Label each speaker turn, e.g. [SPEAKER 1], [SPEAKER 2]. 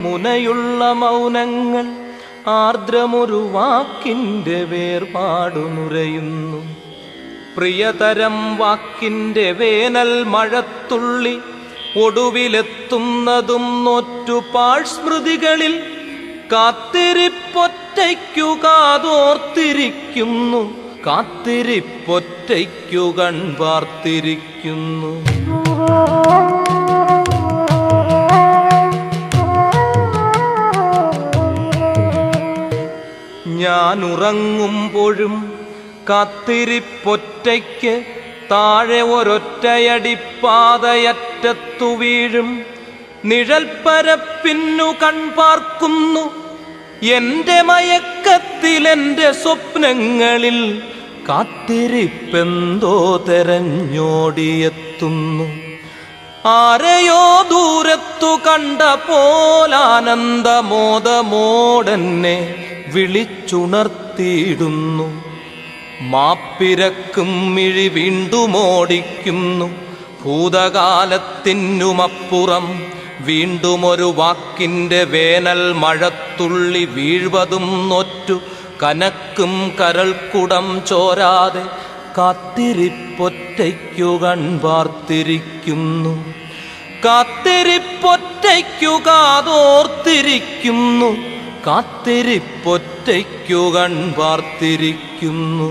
[SPEAKER 1] മുനയുള്ള മൗനങ്ങൾ ആർദ്രമൊരു വാക്കിന്റെ വേർപാടു നുരയുന്നു. പ്രിയതരം വാക്കിന്റെ വേനൽ മഴത്തുള്ളി ഒടുവിലെത്തുന്നതും നോറ്റുപാഴ് സ്മൃതികളിൽ കാത്തിരിപ്പൊറ്റയ്ക്കു കാതോർത്തിരിക്കുന്നു. കാത്തിരിപ്പൊറ്റയ്ക്കു കൺപാർത്തിരിക്കുന്നു. ഞാൻ ഉറങ്ങുമ്പോഴും കാത്തിരിപ്പൊറ്റയ്ക്ക് താഴെ ഒരൊറ്റയടിപ്പാതയറ്റത്തു വീഴും. നിഴൽപ്പരപ്പിന്നു കൺപാർക്കുന്നു. എന്റെ മയക്കത്തിൽ എന്റെ സ്വപ്നങ്ങളിൽ കാത്തിരിപ്പെന്തോ തെരഞ്ഞോടിയെത്തുന്നു. ആരെയോ ദൂരത്തു കണ്ട പോലാനന്ദമോദമോടെന്നെ വിളിച്ചുണർത്തിയിടുന്നു. മാപ്പിരക്കും മിഴി വീണ്ടുമോടിക്കുന്നു. ഭൂതകാലത്തിനുമപ്പുറം വീണ്ടുമൊരു വാക്കിന്റെ വേനൽ മഴത്തുള്ളി വീഴ്വതും നൊറ്റു. കനക്കും കരൾക്കുടം ചോരാതെ കാത്തിരിപ്പൊറ്റയ്ക്കു കൺപാർത്തിരിക്കുന്നു. കാത്തിരിപ്പൊറ്റയ്ക്കു കാതോർത്തിരിക്കുന്നു. കാത്തിരിപ്പൊറ്റയ്ക്കു കൺ പാർത്തിരിക്കുന്നു.